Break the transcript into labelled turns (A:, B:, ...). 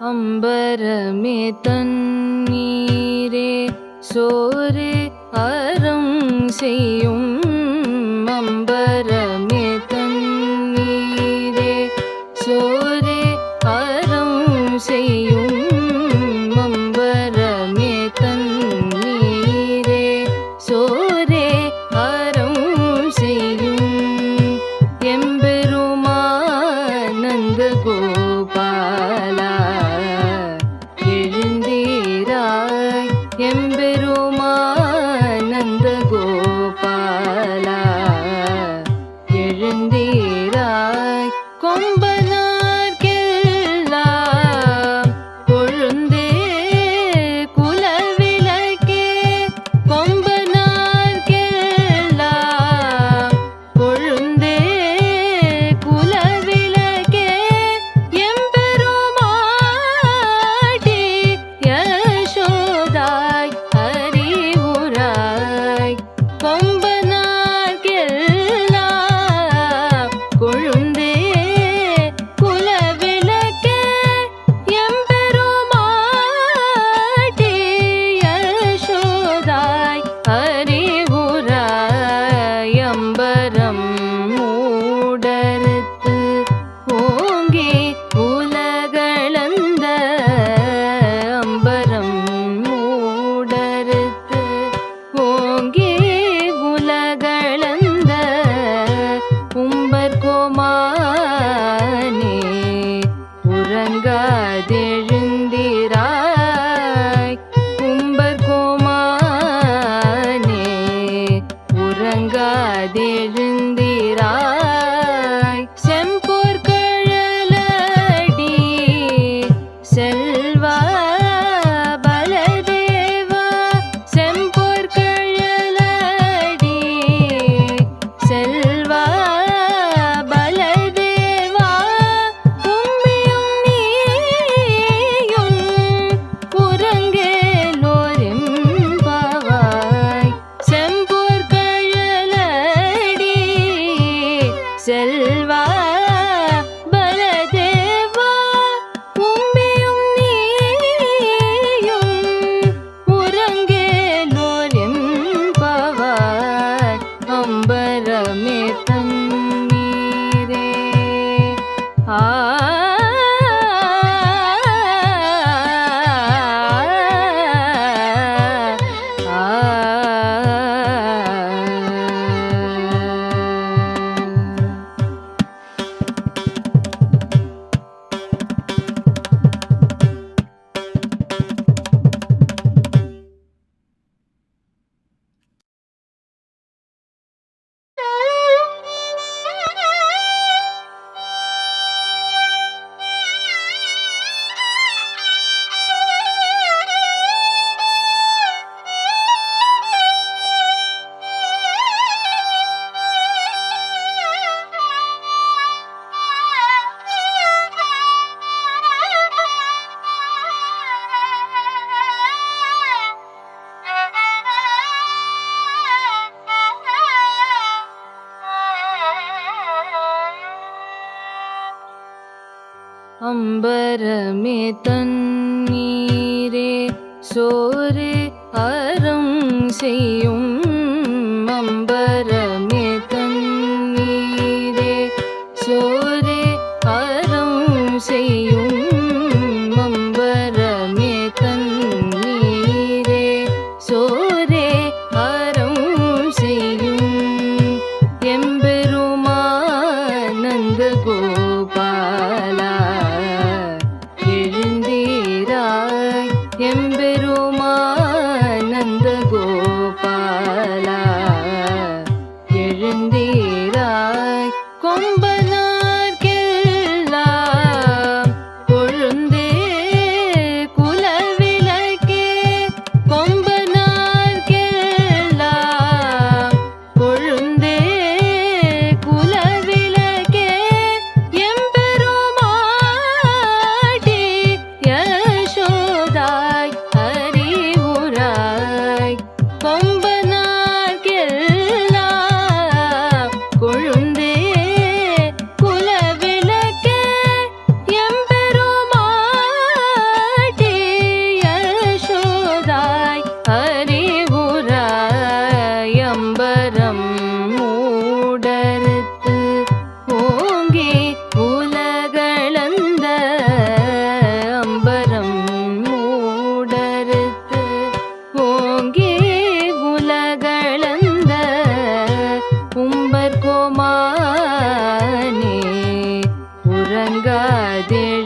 A: அம்பரமே தண்ணீரே சோறு அறம் செய்யும் மரம் மூடறுத்து ஓங்கே உலகளந்த அம்பரம் மூடறுத்து ஓங்கே உலகளந்த உம்பர் கோமானே உறங்காதெழுந்திராய். உம்பர் கோமா உறங்காதேழு अम्बरमे तन्नीरे सोरे अरं him உறங்காதெழுந்திராய்